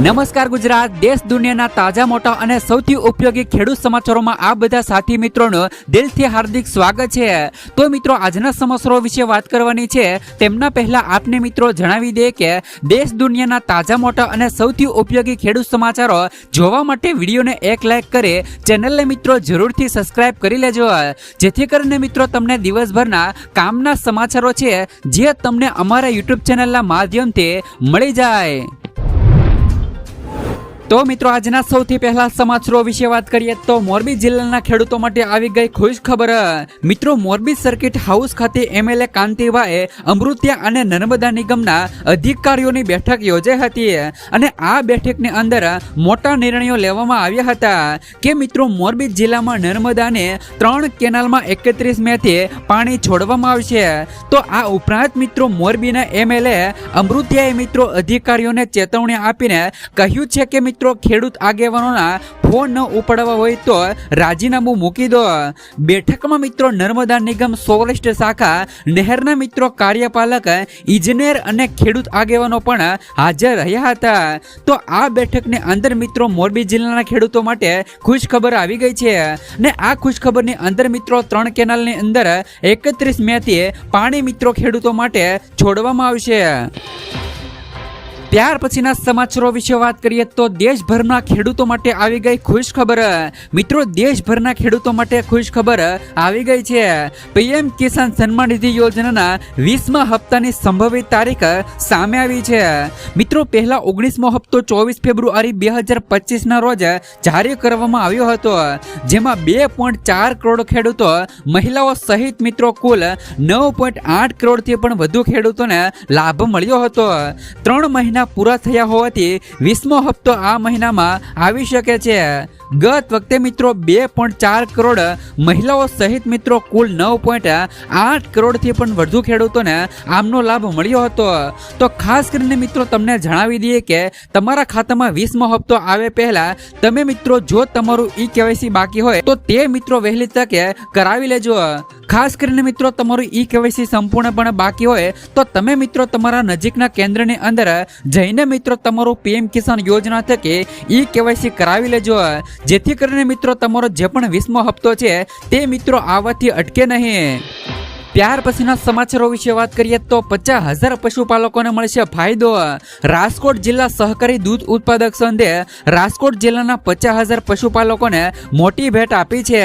નમસ્કાર ગુજરાત, દેશ દુનિયાના તાજા, મોટા અને સૌથી ઉપયોગી ખેડૂત સમાચારોમાં આ બધા સાથી મિત્રોનું દિલથી હાર્દિક સ્વાગત છે. તો મિત્રો, આજના સમાચારો વિશે વાત કરવાની છે. તેમના પહેલા આપને મિત્રો જણાવી દે કે દેશ દુનિયાના તાજા, મોટા અને સૌથી ઉપયોગી ખેડૂત સમાચારો જોવા માટે વિડીયોને એક લાઈક કરી ચેનલને મિત્રો જરૂરથી સબસ્ક્રાઇબ કરી લેજો. જેથી કરીને મિત્રો તમને દિવસભરના કામના સમાચારો છે, જે તમને અમારા યુટ્યુબ ચેનલના માધ્યમથી મળી જાય. તો મિત્રો, આજના સૌથી પહેલા સમાચારો વિશે વાત કરીએ તો મોરબી જિલ્લાના ખેડૂતો માટે આવી ગઈ ખુશ ખબર. મિત્રો, મોરબી સર્કિટ હાઉસ ખાતે એમએલએ કાંતિભાઈ અમૃત્યા અને નર્મદા નિગમના અધિકારીઓની બેઠક યોજાઈ હતી અને આ બેઠકની અંદર મોટા નિર્ણયો લેવામાં આવ્યા હતા કે મિત્રો, મોરબી જિલ્લામાં નર્મદાને ત્રણ કેનાલમાં એકત્રીસ મેથી પાણી છોડવામાં આવશે. તો આ ઉપરાંત મિત્રો, મોરબીના એમએલએ અમૃત્યાએ મિત્રો અધિકારીઓને ચેતવણી આપીને કહ્યું છે કે મિત્રો ખેડૂત આગેવાનોના ફોન ન ઉપાડવા હોય તો રાજીનામું મૂકી દો. બેઠકમાં મિત્રો, નર્મદા નિગમ સૌરાષ્ટ્ર શાખા, નહેરના મિત્રો, કાર્યપાલક, ઇજનેર અને ખેડૂત આગેવાનો પણ હાજર રહ્યા હતા. તો આ બેઠકની અંદર મિત્રો, મોરબી જિલ્લાના ખેડૂતો માટે ખુશ ખબર આવી ગઈ છે. ને આ ખુશ ખબરની અંદર મિત્રો, ત્રણ કેનાલની અંદર એકત્રીસ મેથી પાણી મિત્રો ખેડૂતો માટે છોડવામાં આવશે. ત્યાર પછીના સમાચારો વિશે વાત કરીએ તો દેશભરના ખેડૂતો માટે આવી ગઈ ખુશ ખબર. મિત્રો, દેશભરના ખેડૂતો માટે ખુશ ખબર આવી ગઈ છે. પીએમ કિસાન સન્માન નિધિ યોજનાના વીસમા હપ્તાની સંભવિત તારીખ સામે આવી છે. મિત્રો, પહેલા ઓગણીસમો હપ્તો ચોવીસ ફેબ્રુઆરી બે હજાર પચીસના રોજ જારી કરવામાં આવ્યો હતો, જેમાં બે પોઈન્ટ ચાર કરોડ ખેડૂતો, મહિલાઓ સહિત મિત્રો કુલ નવ પોઈન્ટ આઠ કરોડથી પણ વધુ ખેડૂતોને લાભ મળ્યો હતો. ત્રણ મહિના પૂરા થયા હોવાથી વીસમો હપ્તો આ મહિનામાં આવી શકે છે. ગત વખતે મિત્રો બે પોઈન્ટ ચાર કરોડ મહિલાઓ સહિત મિત્રો કુલ નવ પોઈન્ટ આઠ કરોડથી પણ વધુ ખેડૂતોને આમનો લાભ મળ્યો હતો. તો ખાસ કરીને મિત્રો તમને જણાવી દઈએ કે તમારા ખાતામાં વીસમો હપ્તો આવે પહેલા તમે મિત્રો જો તમારું ઈ કેવાયસી બાકી હોય તો તે મિત્રો વહેલી તકે કરાવી લેજો. ખાસ કરીને મિત્રો તમારું ઈ કેવાયસી સંપૂર્ણપણે બાકી હોય તો તમે મિત્રો તમારા નજીકના કેન્દ્રની અંદર જઈને મિત્રો તમારું પીએમ કિસાન યોજના થકી ઈ કેવાયસી કરાવી લેજો. જેથી કરીને મિત્રો તમારો જે પણ વીસમો હપ્તો છે તે મિત્રો આવવાથી અટકે નહીં. ત્યાર પછીના સમાચારો વિશે વાત કરીએ તો પચાસ હજાર પશુપાલકોને મળશે ફાયદો. રાજકોટ જિલ્લા સહકારી દૂધ ઉત્પાદક સંઘે રાજકોટ જિલ્લાના પચાસ હજાર પશુપાલકોને મોટી ભેટ આપી છે.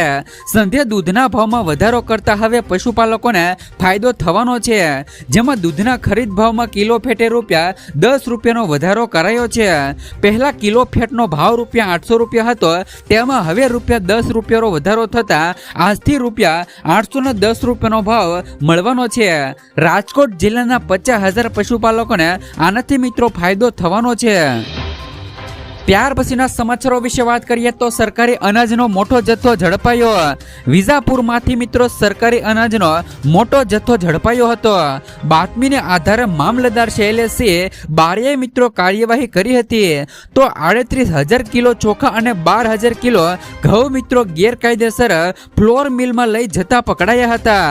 સંધે દૂધના ભાવમાં વધારો કરતા હવે પશુપાલકોને ફાયદો થવાનો છે. જેમાં દૂધના ખરીદ ભાવમાં કિલો ફેટે રૂપિયા દસ રૂપિયાનો વધારો કરાયો છે. પહેલા કિલો ફેટનો ભાવ રૂપિયા આઠસો રૂપિયા હતો, તેમાં હવે રૂપિયા દસ રૂપિયાનો વધારો થતા આજથી રૂપિયા આઠસો ને દસ રૂપિયાનો ભાવ મળવાનો છે. રાજકોટ જિલ્લાના પચાસ હજાર પશુપાલકોને આનાથી મિત્રો ફાયદો થવાનો છે. ત્યાર પછીના સમાચારો વિશે વાત કરીએ તો સરકારી અનાજનો મોટો જથ્થો ઝડપાયો. વિઝાપુરમાંથી મિત્રો સરકારી અનાજનો મોટો જથ્થો ઝડપાયો હતો. બાતમીને આધારે મામલતદાર શૈલેષસિંહ બારીએ મિત્રો કાર્યવાહી કરી હતી. તો આડત્રીસ હજાર કિલો ચોખા અને બાર હજાર કિલો ઘઉં મિત્રો ગેરકાયદેસર ફ્લોર મિલમાં લઈ જતા પકડાયા હતા.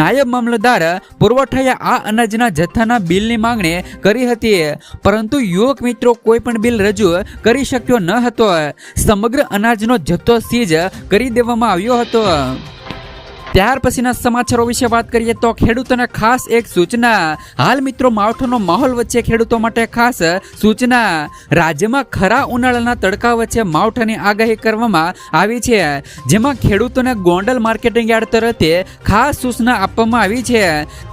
નાયબ મામલતદાર પુરવઠાએ આ અનાજના જથ્થાના બિલની માંગણી કરી હતી. પરંતુ યુવક મિત્રો કોઈ પણ બિલ રજૂ કરી શક્યો ન હતો. સમગ્ર અનાજનો જથ્થો સીજ કરી દેવામાં આવ્યો હતો. ત્યાર પછીના સમાચારો વિશે વાત કરીએ તો ખેડૂતોને ખાસ એક સૂચના. હાલ મિત્રો માવઠાનો માહોલ વચ્ચે ખેડૂતો માટે ખાસ સૂચના. રાજ્યમાં ખરા ઉનાળાના તડકા વચ્ચે માવઠાની આગાહી કરવામાં આવી છે. જેમાં ખેડૂતોને ગોંડલ માર્કેટિંગ યાર્ડ તરફે ખાસ સૂચના આપવામાં આવી છે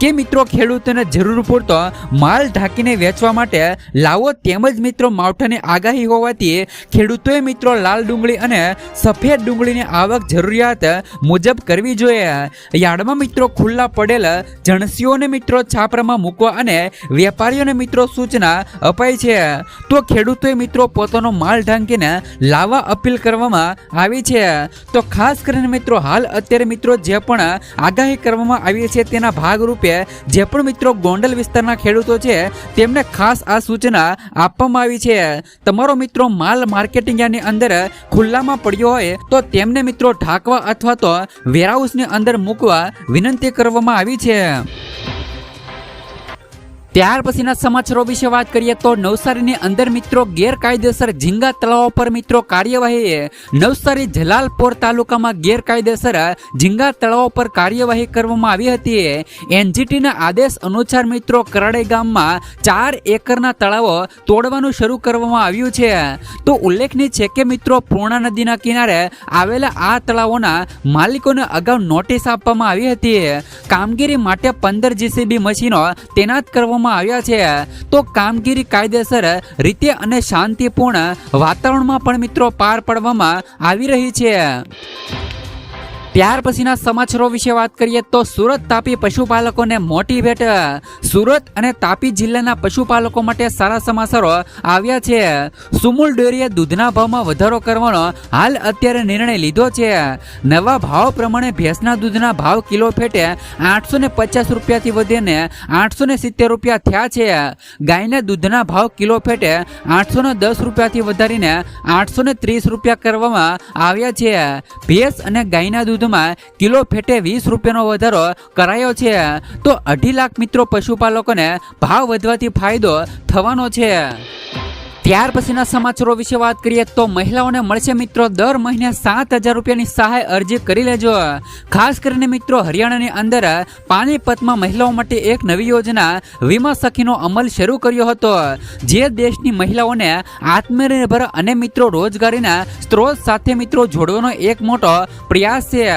કે મિત્રો ખેડૂતોને જરૂર પૂરતો માલ ઢાંકીને વેચવા માટે લાવો તેમજ મિત્રો માવઠાની આગાહી હોવાથી ખેડૂતોએ મિત્રો લાલ ડુંગળી અને સફેદ ડુંગળીની આવક જરૂરિયાત મુજબ કરવી જોઈએ. યાર્ડમાં મિત્રો ખુલ્લા પડેલા જણસીઓને મિત્રો છાપરામાં મૂકવા અને વેપારીઓને મિત્રો સૂચના અપાઈ છે. તો ખેડૂતોએ મિત્રો પોતાનો માલ ઢાંકીને લાવવા અપીલ કરવામાં આવી છે. તો ખાસ કરીને મિત્રો હાલ અત્યારે મિત્રો જે પણ આગાહી કરવામાં આવી છે તેના ભાગરૂપે જે પણ મિત્રો ગોંડલ વિસ્તારના ખેડૂતો છે તેમને ખાસ આ સૂચના આપવામાં આવી છે. તમારો મિત્રો માલ માર્કેટિંગ યાર્ડની અંદર ખુલ્લામાં પડ્યો હોય તો તેમને મિત્રો ઢાંકવા અથવા તો વેરહાઉસની અંદર મૂકવા વિનંતી કરવામાં આવી છે. ત્યાર પછીના સમાચારો વિશે વાત કરીએ તો નવસારીની અંદર મિત્રો ગેરકાયદેસર ઝીંગા તળાવ પર મિત્રો કાર્યવાહી નવસારી જલાલપોર તાલુકામાં ગેરકાયદેસર ઝીંગા તળાવ પર કાર્યવાહી કરવામાં આવી હતી. એનજીટીના આદેશ અનુસાર મિત્રો કરાડે ગામમાં ચાર એકરના તળાવો તોડવાનું શરૂ કરવામાં આવ્યું છે. તો ઉલ્લેખનીય છે કે મિત્રો પૂર્ણા નદીના કિનારે આવેલા આ તળાવોના માલિકોને અગાઉ નોટિસ આપવામાં આવી હતી. કામગીરી માટે પંદર જીસીબી મશીનો તૈનાત કરવામાં આવ્યા છે. તો કામગીરી કાયદેસર રીતે અને શાંતિપૂર્ણ વાતાવરણમાં પણ મિત્રો પાર પાડવામાં આવી રહી છે. ત્યાર પછીના સમાચારો વિશે વાત કરીએ તો સુરત તાપી પશુપાલકોને મોટી ભેટ. સુરત અને તાપી જિલ્લાના પશુપાલકો માટે સારા સમાચારો આવ્યા છે. સુમુલ ડેરીએ દૂધના ભાવમાં વધારો કરવાનો હાલ અત્યારે નિર્ણય લીધો છે. નવા ભાવ પ્રમાણે ભેંસના દૂધના ભાવ કિલો ફેટે આઠસો ને પચાસ રૂપિયાથી વધીને આઠસો ને સિત્તેર રૂપિયા થયા છે. ગાયના દૂધના ભાવ કિલો ફેટે આઠસો ને દસ રૂપિયાથી વધારીને આઠસો ને ત્રીસ રૂપિયા કરવામાં આવ્યા છે. ભેંસ અને ગાયના દૂધમાં કિલો ફેટે વીસ રૂપિયાનો વધારો કરાયો છે. તો અઢી લાખ મિત્રો પશુપાલકોને ભાવ વધવાથી ફાયદો થવાનો છે. ત્યાર પછીના સમાચારો વિશે વાત કરીએ તો મહિલાઓને મળશે મિત્રો દર મહિને સાત હજાર રૂપિયાની સહાય અરજી કરી લેજો. ખાસ કરીને મિત્રો હરિયાણાની અંદર પાણીપતમાં મહિલાઓ માટે એક નવી યોજના વીમા સખીનો અમલ શરૂ કર્યો હતો. જે દેશની મહિલાઓને આત્મનિર્ભર અને મિત્રો રોજગારીના સ્ત્રોત સાથે મિત્રો જોડવાનો એક મોટો પ્રયાસ છે.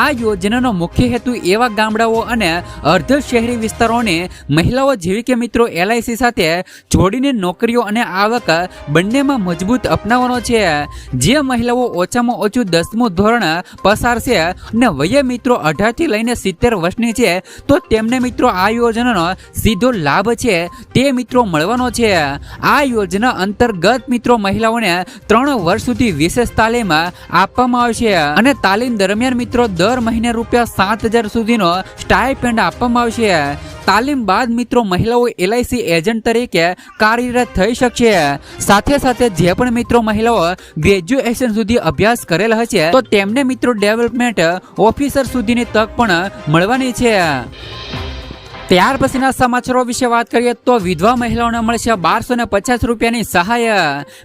આ યોજનાનો મુખ્ય હેતુ એવા ગામડાઓ અને અર્ધ શહેરી વિસ્તારોને મહિલાઓ જેવી કે મિત્રો એલઆઈસી સાથે જોડીને નોકરીઓ અને આવક બંનેમાં મજબૂત અપનાવવાનો છે. જે મહિલાઓ ઓછામાં ઓછું દસમું ધોરણ પસાર છે અને વયે મિત્રો અઢારથી લઈને સિત્તેર વર્ષની છે, તો તેમને મિત્રો આ યોજનાનો સીધો લાભ છે. તે મિત્રો મળવાનો છે. આ યોજના અંતર્ગત મિત્રો મહિલાઓને ત્રણ વર્ષ સુધી વિશેષ તાલીમ આપવામાં આવશે અને તાલીમ દરમિયાન મિત્રો દર મહિને રૂપિયા સાત હજાર સુધીનો સ્ટાઇપેન્ડ આપવામાં આવશે. તાલીમ બાદ મિત્રો મહિલાઓ એલઆઈસી એજન્ટ તરીકે કાર્યરત થઈ શકશે. સાથે સાથે જે પણ મિત્રો મહિલાઓ ગ્રેજ્યુએશન સુધી અભ્યાસ કરેલ હશે, તો તેમને મિત્રો ડેવલપમેન્ટ ઓફિસર સુધીની તક પણ મળવાની છે. ત્યાર પછીના સમાચારો વિશે વાત કરીએ તો વિધવા મહિલાઓને મળશે બારસો ને પચાસ રૂપિયાની સહાય.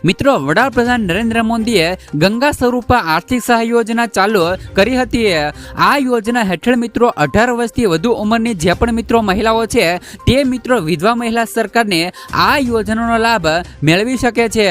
મિત્રો, વડાપ્રધાન નરેન્દ્ર મોદીએ ગંગા સ્વરૂપા આર્થિક સહાય યોજના ચાલુ કરી હતી. આ યોજના હેઠળ મિત્રો અઢાર વર્ષથી વધુ ઉંમરની જે પણ મિત્રો મહિલાઓ છે, તે મિત્રો વિધવા મહિલા સરકારને આ યોજનાનો લાભ મેળવી શકે છે.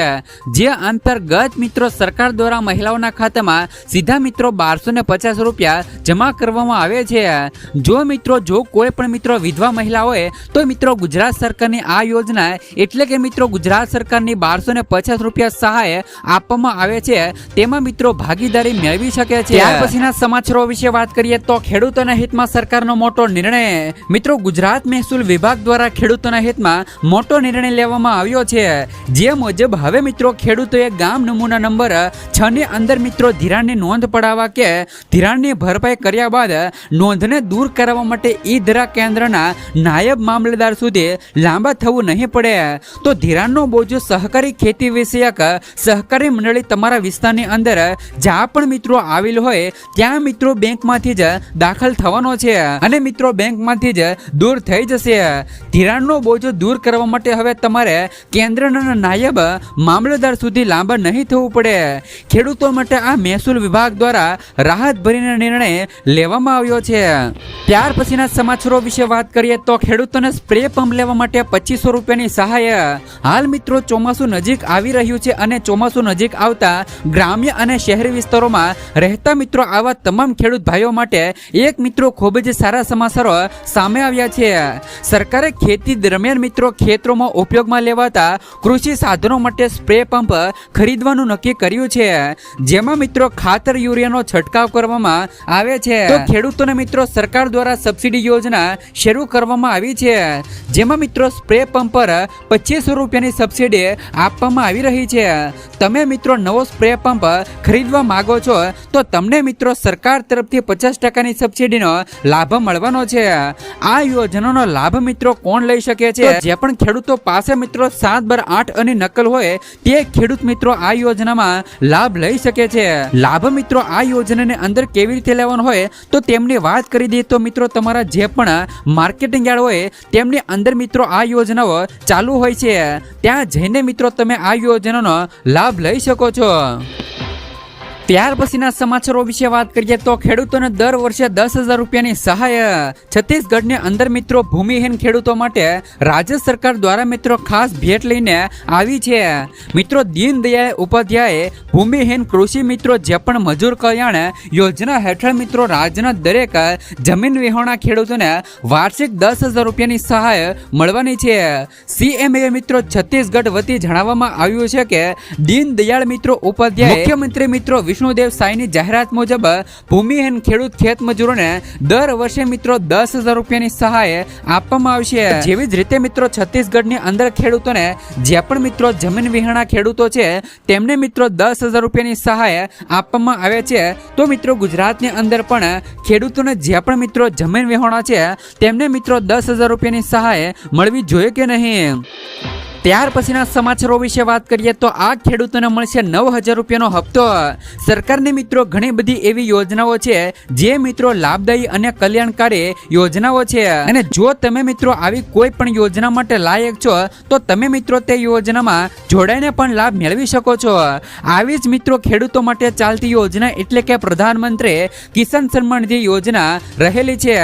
જે અંતર્ગત મિત્રો સરકાર દ્વારા મહિલાઓના ખાતામાં સીધા મિત્રો બારસો ને પચાસ રૂપિયા જમા કરવામાં આવે છે. જો મિત્રો, જો કોઈ પણ મિત્રો વિધવા મહિલા મહિલાઓએ તો મિત્રો ગુજરાત સરકારની આ યોજના, એટલે કે મિત્રો ગુજરાત સરકારની બારસો ને પચાસ રૂપિયા સહાય આપવામાં આવે છે, તેમાં મિત્રો ભાગીદારી મેળવી શકે છે. ત્યાર પછીના સમાચારો વિશે વાત કરીએ તો ખેડૂતોના હિતમાં સરકારનો મોટો નિર્ણય, મિત્રો ગુજરાત મહેસૂલ વિભાગ દ્વારા ખેડૂતોના હિતમાં મોટો નિર્ણય લેવામાં આવ્યો છે. જે મુજબ હવે મિત્રો ખેડૂતોએ ગામ નમૂના નંબર છ ની અંદર મિત્રો ધિરાણની નોંધ પડાવવા કે ધિરાણની ભરપાઈ કર્યા બાદ નોંધને દૂર કરાવવા માટે ઈ ધરા કેન્દ્રના નાયબ મામલેદાર સુધી લાંબા થવું નહીં પડે. તો ધિરાણનો બોજો સહકારી ખેતી વિષયક સહકારી મંડળી તમારા વિસ્તારની અંદર જ્યાં પણ મિત્રો આવેલ હોય, ત્યાં મિત્રો બેંકમાંથી જ દાખલ થવાનો છે અને મિત્રો બેંકમાંથી જ દૂર થઈ જશે. ધિરાણનો બોજો દૂર કરવા માટે હવે તમારે કેન્દ્રના નાયબ મામલેદાર સુધી લાંબા નહીં થવું પડે. ખેડૂતો માટે આ મહેસૂલ વિભાગ દ્વારા રાહત ભરીને નિર્ણય લેવામાં આવ્યો છે. ત્યાર પછીના સમાચારો વિશે વાત કરીએ તો ખેડૂતોને સ્પ્રે પંપ લેવા માટે પચીસો રૂપિયાની સહાય. હાલ મિત્રો ચોમાસું નજીક આવી રહ્યું છે અને ચોમાસું નજીક આવતા ગ્રામ્ય અને શહેરી વિસ્તારોમાં રહેતા મિત્રો આવા તમામ ખેડૂત ભાઈઓ માટે એક મિત્રો ખૂબ જ સારા સમાચારો સામે આવ્યા છે. સરકારે ખેતી દરમિયાન મિત્રો ખેતરોમાં ઉપયોગમાં લેવાતા કૃષિ સાધનો માટે સ્પ્રે પંપ ખરીદવાનું નક્કી કર્યું છે. જેમાં મિત્રો ખાતર યુરિયાનો છંટકાવ કરવામાં આવે છે. ખેડૂતોને મિત્રો સરકાર દ્વારા સબસિડી યોજના શરૂ કરવામાં આવી છે. જેમાં મિત્રો સ્પ્રે પંપ પર પચીસો રૂપિયાની સબસિડી આપવામાં આવી રહી છે. તમે મિત્રો નવો સ્પ્રે પંપ ખરીદવા માગો છો, તો તમને મિત્રો સરકાર તરફથી પચાસ ટકાની સબસિડીનો લાભ મળવાનો છે. આ યોજનાનો લાભ મિત્રો કોણ લઈ શકે છે? જે પણ ખેડૂતો પાસે મિત્રો સાત બાર આઠ અને નકલ હોય, તે ખેડૂત મિત્રો આ યોજનામાં લાભ લઈ શકે છે. લાભ મિત્રો આ યોજનાની અંદર કેવી રીતે લેવાનો હોય, તો તેમની વાત કરી દઈએ તો મિત્રો તમારા જે પણ માર્કેટ માર્કેટિંગ યાર્ડ હોય તેમની અંદર મિત્રો આ યોજનાઓ ચાલુ હોય છે. ત્યાં જઈને મિત્રો તમે આ યોજનાનો લાભ લઈ શકો છો. ત્યાર પછીના સમાચારો વિશે વાત કરીએ તો ખેડૂતોને દર વર્ષે દસ હજાર રૂપિયાની સહાય છત્તીસગઢની અંદર મિત્રો ભૂમિહીન ખેડૂતો માટે રાજ્ય સરકાર દ્વારા મિત્રો ખાસ ભેટ લઈને આવી છે. મિત્રો દીનદયાળ ઉપાધ્યાય ભૂમિહીન કૃષિ મિત્રો જે પણ મજૂર કલ્યાણ યોજના હેઠળ મિત્રો રાજ્યના દરેક જમીન વિહોણા ખેડૂતોને વાર્ષિક દસ હજાર રૂપિયાની સહાય મળવાની છે. સીએમએ મિત્રો છત્તીસગઢ વતી જણાવવામાં આવ્યું છે કે દીનદયાળ મિત્રો ઉપાધ્યાય મુખ્યમંત્રી મિત્રો વિષ્ણુદેવ સાંઈની જાહેરાત મુજબ ભૂમિહીન ખેડૂત ખેત દર વર્ષે મિત્રો દસ હજાર રૂપિયાની સહાય આપવામાં આવશે. જેવી જ રીતે મિત્રો છત્તીસગઢની અંદર ખેડૂતોને જે પણ મિત્રો જમીન વિહોણા ખેડૂતો છે, તેમને મિત્રો દસ હજાર રૂપિયાની સહાય આપવામાં આવે છે. તો મિત્રો ગુજરાતની અંદર પણ ખેડૂતોને જે પણ મિત્રો જમીન વિહોણા છે, તેમને મિત્રો દસ હજાર રૂપિયાની સહાય મળવી જોઈએ કે નહીં? ત્યાર પછીના સમાચારો વિશે વાત કરીએ તો આ ખેડૂતોને મળશે નવ હજાર રૂપિયાનો હપ્તો. સરકારની મિત્રો ઘણી બધી એવી યોજનાઓ છે, જે મિત્રો લાભદાયી અને કલ્યાણકારી યોજનાઓ છે. અને જો તમે મિત્રો આવી કોઈ પણ યોજના માટે લાયક છો, તો તમે મિત્રો તે યોજનામાં જોડાઈને પણ લાભ મેળવી શકો છો. આવી જ મિત્રો ખેડૂતો માટે ચાલતી યોજના એટલે કે પ્રધાનમંત્રી કિસાન સન્માન નિધિ યોજના રહેલી છે.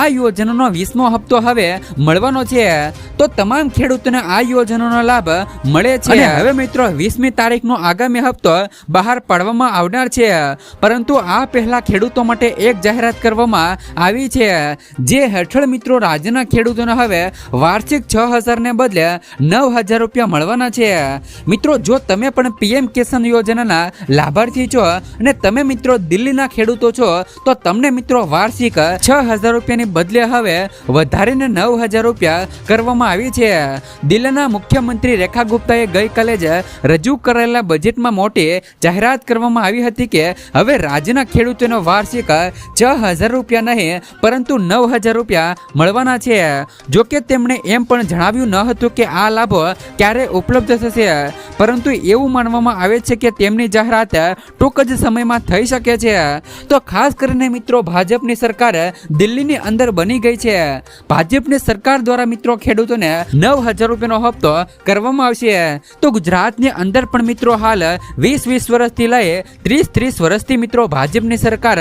આ યોજનાનો વીસમો હપ્તો હવે મળવાનો છે. તો તમામ ખેડૂતોને આ યોજનાનો લાભ મળે છે. હવે મિત્રો, વીસમી તારીખનો આગામી હપ્તો બહાર પાડવામાં આવનાર છે. પરંતુ આ પહેલા ખેડૂતો માટે એક જાહેરાત કરવામાં આવી છે. જે હેઠળ મિત્રો, રાજ્યના ખેડૂતોને હવે વાર્ષિક છ હજારને બદલે નવ હજાર રૂપિયા મળવાના છે. મિત્રો, જો તમે પણ પીએમ કિસાન યોજનાના લાભાર્થી છો અને તમે મિત્રો દિલ્હીના ખેડૂતો છો, તો તમને મિત્રો વાર્ષિક છ હજાર રૂપિયાની બદલે હવે વધારીને નવ હજાર રૂપિયા કરવામાં આવી છે. દિલ્હીના મુખ્યમંત્રી રેખા ગુપ્તાએ ગઈકાલે જ રજૂ કરેલા બજેટમાં મોટી જાહેરાત કરવામાં આવી હતી કે હવે રાજ્યના ખેડૂતોનો વાર્ષિક છ હજાર રૂપિયા નહીં, પરંતુ નવ હજાર રૂપિયા મળવાના છે. જો કે તેમણે એમ પણ જણાવ્યું ન હતું કે આ લાભો ક્યારે ઉપલબ્ધ થશે, પરંતુ એવું માનવામાં આવે છે કે તેમની જાહેરાત ટૂંક જ સમયમાં થઈ શકે છે. તો ખાસ કરીને મિત્રો, ભાજપની સરકાર દિલ્હીની અંદર બની ગઈ છે. ભાજપની સરકાર દ્વારા મિત્રો ખેડૂતોને નવ હજાર રૂપિયાનો હપ્તો કરવામાં આવશે. તો ગુજરાતની અંદર પણ મિત્રો હાલ વીસ વીસ વર્ષથી લઈ ત્રીસ ત્રીસ વર્ષથી મિત્રો ભાજપની સરકાર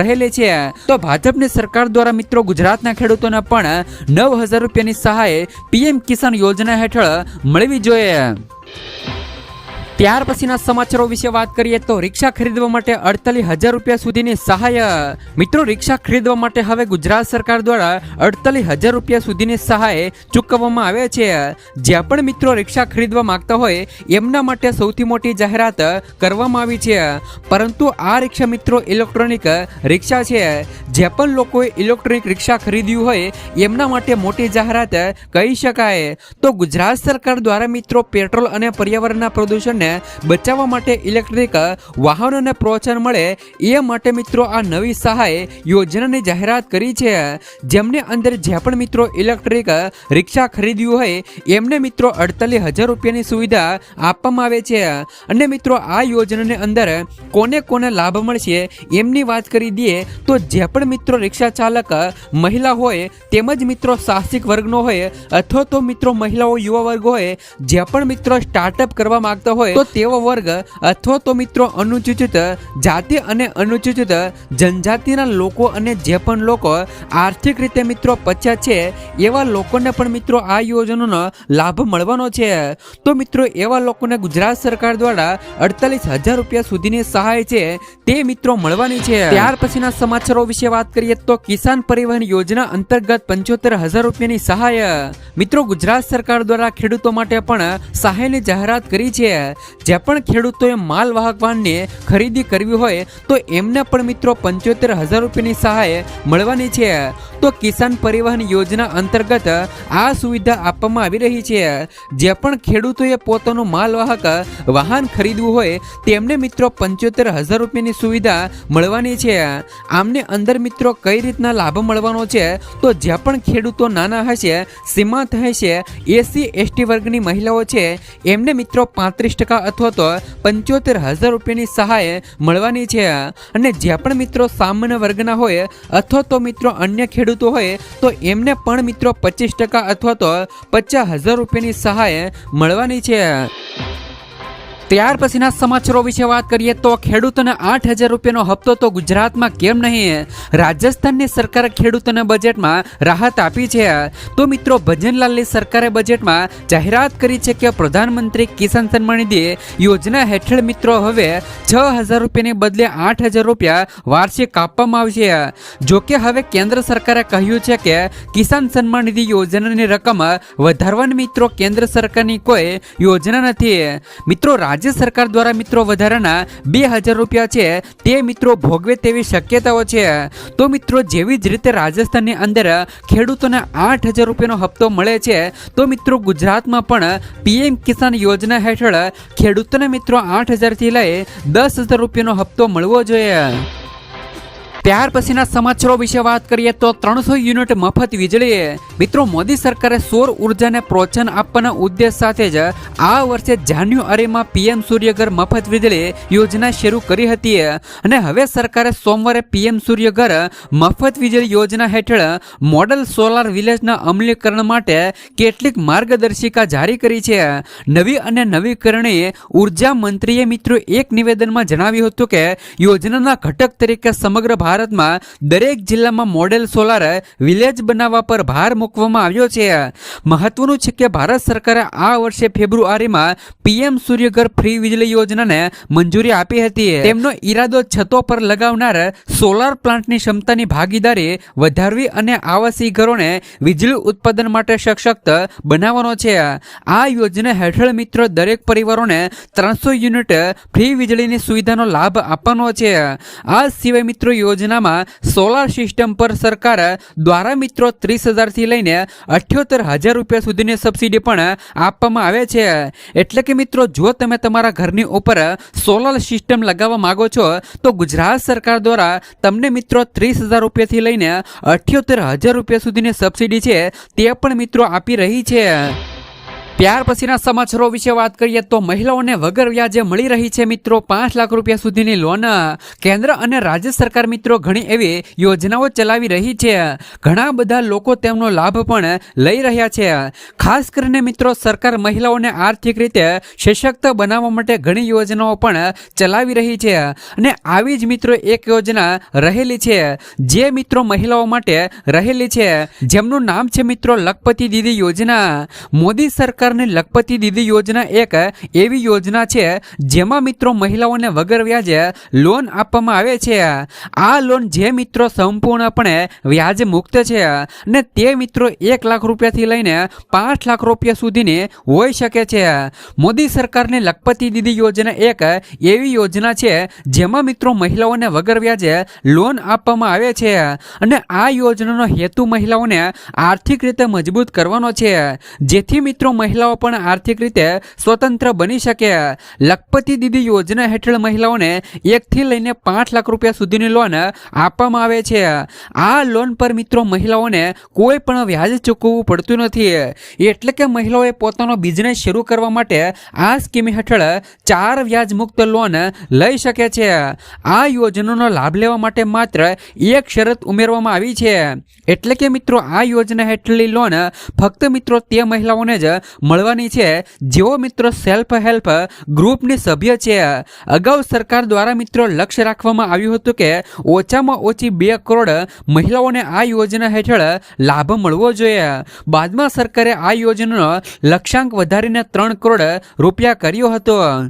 રહેલી છે. તો ભાજપની સરકાર દ્વારા મિત્રો ગુજરાતના ખેડૂતોને પણ નવ હજાર રૂપિયાની સહાય પીએમ કિસાન યોજના હેઠળ મળવી જોઈએ. ત્યાર પછીના સમાચારો વિશે વાત કરીએ તો રિક્ષા ખરીદવા માટે અડતાલીસ હજાર રૂપિયા સુધીની સહાય, મિત્રો, રિક્ષા ખરીદવા માટે હવે ગુજરાત સરકાર દ્વારા અડતાલીસ હજાર રૂપિયા સુધીની સહાય ચૂકવવામાં આવે છે. જ્યાં પણ મિત્રો રિક્ષા ખરીદવા માંગતા હોય, એમના માટે સૌથી મોટી જાહેરાત કરવામાં આવી છે. પરંતુ આ રિક્ષા મિત્રો ઇલેક્ટ્રોનિક રિક્ષા છે. જે પણ લોકોએ ઇલેક્ટ્રોનિક રિક્ષા ખરીદ્યું હોય, એમના માટે મોટી જાહેરાત કહી શકાય. તો ગુજરાત સરકાર દ્વારા મિત્રો, પેટ્રોલ અને પર્યાવરણના પ્રદૂષણને બચાવવા માટે ઇલેક્ટ્રિક વાહનોને પ્રોત્સાહન મળે એ માટે મિત્રો આ નવી સહાય યોજનાની જાહેરાત કરી છે. જેમને અંદર જે પણ મિત્રો ઇલેક્ટ્રિક રિક્ષા ખરીદ્યું હોય, એમને મિત્રો અડતાલીસ હજાર રૂપિયાની સુવિધા આપવામાં આવે છે. અને મિત્રો આ યોજનાની અંદર કોને કોને લાભ મળશે એમની વાત કરી દઈએ તો જે પણ મિત્રો રિક્ષા ચાલક મહિલા હોય, તેમજ મિત્રો સાહસિક વર્ગનો હોય, અથવા તો મિત્રો મહિલાઓ, યુવા વર્ગ હોય જે પણ મિત્રો સ્ટાર્ટઅપ કરવા માંગતા હોય તો તેવો વર્ગ અથવા તો મિત્રો અનુસૂચિત જાતિ અને અનુસૂચિત જનજાતિના લોકો અને જે પણ લોકો આર્થિક રીતે મિત્રો પછાત છે, એવા લોકોને પણ મિત્રો આ યોજનાનો લાભ મળવાનો છે. તો મિત્રો, એવા લોકોને ગુજરાત સરકાર દ્વારા અડતાલીસ હજાર રૂપિયા સુધીની સહાય છે, તે મિત્રો મળવાની છે. ત્યાર પછીના સમાચારો વિશે વાત કરીએ તો કિસાન પરિવહન યોજના અંતર્ગત પંચોતેર હજાર રૂપિયાની સહાય. મિત્રો, ગુજરાત સરકાર દ્વારા ખેડૂતો માટે પણ સહાયની જાહેરાત કરી છે. જે પણ ખેડૂતોએ માલવાહક વાહનની ખરીદી કરવી હોય, તો એમને પણ મિત્રો પંચોતેર હજાર રૂપિયાની સહાય મળવાની છે. તો કિસાન પરિવહન યોજના અંતર્ગત આ સુવિધા આપવામાં આવી રહી છે. જે પણ ખેડૂતોએ પોતાનું માલવાહક વાહન ખરીદવું હોય, તેમને મિત્રો પંચોતેર હજાર રૂપિયાની સુવિધા મળવાની છે. આમને અંદર મિત્રો કઈ રીતના લાભ મળવાનો છે, તો જે પણ ખેડૂતો નાના હશે, સીમાંત હશે, એસી, એસટી વર્ગની મહિલાઓ છે, એમને મિત્રો પાંત્રીસ ટકા ટકા અથવા તો પંચોતેર હજાર રૂપિયાની સહાય મળવાની છે. અને જે પણ મિત્રો સામાન્ય વર્ગના હોય અથવા તો મિત્રો અન્ય ખેડૂતો હોય, તો એમને પણ મિત્રો પચીસ ટકા અથવા તો પચાસ હજાર રૂપિયાની સહાય મળવાની છે. ત્યાર પછીના સમાચારો વિશે વાત કરીએ તો ખેડૂતોને આઠ હજાર રૂપિયાનો હપ્તો તો ગુજરાતમાં કેમ નહીં? રાજસ્થાનની સરકારે ખેડૂતોને બજેટમાં રાહત આપી છે. તો મિત્રો, ભજનલાલની સરકારે બજેટમાં જાહેરાત કરી છે કે પ્રધાનમંત્રી કિસાન સન્માન નિધિ યોજના હેઠળ મિત્રો હવે છ હજાર રૂપિયાને બદલે આઠ હજાર રૂપિયા વાર્ષિક આપવામાં આવશે. જો કે હવે કેન્દ્ર સરકારે કહ્યું છે કે કિસાન સન્માન નિધિ યોજનાની રકમ વધારવાની મિત્રો, કેન્દ્ર સરકારની કોઈ યોજના નથી. મિત્રો રાજ્ય સરકાર દ્વારા મિત્રો વધારાના બે હજાર રૂપિયા છે, તે મિત્રો ભોગવે તેવી શક્યતાઓ છે. તો મિત્રો, જેવી જ રીતે રાજસ્થાનની અંદર ખેડૂતોને આઠ હજાર રૂપિયાનો હપ્તો મળે છે, તો મિત્રો ગુજરાતમાં પણ પીએમ કિસાન યોજના હેઠળ ખેડૂતોને મિત્રો આઠ હજારથી લઈ દસ હજાર રૂપિયાનો હપ્તો મળવો જોઈએ. ત્યાર પછીના સમાચારો વિશે વાત કરીએ તો ત્રણસો યુનિટ મફત વીજળી મિત્રો મોદી સરકારે સૌર ઉર્જાને પ્રોત્સાહન આપવાના ઉદ્દેશ સાથે જ આ વર્ષે જાન્યુઆરીમાં પીએમ સૂર્યઘર મફત વીજળી યોજના શરૂ કરી હતી. અને હવે સરકારે સોમવારે પીએમ સૂર્યઘર મફત વીજળી યોજના હેઠળ મોડલ સોલાર વિલેજના અમલીકરણ માટે કેટલીક માર્ગદર્શિકા જારી કરી છે. નવી અને નવીકરણીય ઊર્જા મંત્રીએ મિત્રો એક નિવેદનમાં જણાવ્યું હતું કે, યોજનાના ઘટક તરીકે સમગ્ર ભારતમાં દરેક જિલ્લામાં મોડેલ સોલાર વિલેજ બનાવવા પર ભાર મૂકવામાં આવ્યો છે. મહત્વનું છે કે ભારત સરકારે આ વર્ષે ફેબ્રુઆરીમાં પીએમ સૂર્યઘર ફ્રી વીજળી યોજનાને મંજૂરી આપી હતી. તેમનો ઈરાદો છતો પર લગાવનાર સોલાર પ્લાન્ટની ક્ષમતાની ભાગીદારી વધારવી અને આવાસી ઘરોને વીજળી ઉત્પાદન માટે સશક્ત બનાવવાનો છે. આ યોજના હેઠળ મિત્રો દરેક પરિવારોને ત્રણસો યુનિટ ફ્રી વીજળીની સુવિધાનો લાભ આપવાનો છે. આ સિવાય મિત્રો યોજનામાં સોલાર સિસ્ટમ પર સરકાર દ્વારા મિત્રો ત્રીસ હજારથી લઈને અઠ્યોતેર હજાર રૂપિયા સુધીની સબસિડી પણ આપવામાં આવે છે. એટલે કે મિત્રો, જો તમે તમારા ઘરની ઉપર સોલાર સિસ્ટમ લગાવવા માંગો છો, તો ગુજરાત સરકાર દ્વારા તમને મિત્રો ત્રીસ હજાર રૂપિયાથી લઈને અઠ્યોતેર હજાર રૂપિયા સુધીની સબસિડી છે તે પણ મિત્રો આપી રહી છે. ત્યાર પછીના સમાચારો વિશે વાત કરીએ તો મહિલાઓને વગર વ્યાજે મળી રહી છે મિત્રો પાંચ લાખ રૂપિયા સુધીની લોન. કેન્દ્ર અને રાજ્ય સરકાર મિત્રો ઘણી એવી યોજનાઓ ચલાવી રહી છે. ઘણા બધા લોકો તેમનો લાભ પણ લઈ રહ્યા છે. ખાસ કરીને મિત્રો સરકાર મહિલાઓને આર્થિક રીતે સશક્ત બનાવવા માટે ઘણી યોજનાઓ પણ ચલાવી રહી છે. અને આવી જ મિત્રો એક યોજના રહેલી છે, જે મિત્રો મહિલાઓ માટે રહેલી છે. જેમનું નામ છે મિત્રો લખપતિ દીદી યોજના. મોદી સરકારની લખપતિ દીદી યોજના એક એવી યોજના છે, જેમાં મિત્રો મહિલાઓને વગર વ્યાજે લોન આપવામાં આવે છે. આ લોન જે મિત્રો સંપૂર્ણપણે વ્યાજ મુક્ત છે અને તે મિત્રો એક લાખ રૂપિયાથી લઈને પાંચ લાખ રૂપિયા સુધીની હોઈ શકે છે. મોદી સરકારની લખપતિ દીદી યોજના એક એવી યોજના છે, જેમાં મિત્રો મહિલાઓને વગર વ્યાજે લોન આપવામાં આવે છે અને આ યોજનાનો હેતુ મહિલાઓને આર્થિક રીતે મજબૂત કરવાનો છે. જેથી મિત્રો મહિલાઓ પણ આર્થિક રીતે સ્વતંત્ર બની શકે. લખપતિ દીદી યોજના હેઠળ મહિલાઓને એકથી લઈને પાંચ લાખ રૂપિયા સુધીની લોન આપવામાં આવે છે. આ લોન પર મિત્રો મહિલાઓને કોઈ પણ વ્યાજ ચૂકવવું પડતું નથી. એટલે કે મહિલાઓએ પોતાનો બિઝનેસ શરૂ કરવા માટે આ સ્કીમ હેઠળ ચાર વ્યાજ મુક્ત લોન લઈ શકે છે. આ યોજનાનો લાભ લેવા માટે માત્ર એક શરત ઉમેરવામાં આવી છે. એટલે કે મિત્રો, આ યોજના હેઠળની લોન ફક્ત મિત્રો તે મહિલાઓને જ મળવાની છે. જેઓ મિત્રો સેલ્ફ હેલ્પ ગ્રુપની સભ્ય છે. અગાઉ સરકાર દ્વારા મિત્રો લક્ષ્ય રાખવામાં આવ્યું હતું કે ઓછામાં ઓછી બે કરોડ મહિલાઓને આ યોજના હેઠળ લાભ મળવો જોઈએ. બાદમાં સરકારે આ યોજનાનો લક્ષ્યાંક વધારીને ત્રણ કરોડ રૂપિયા કર્યો હતો.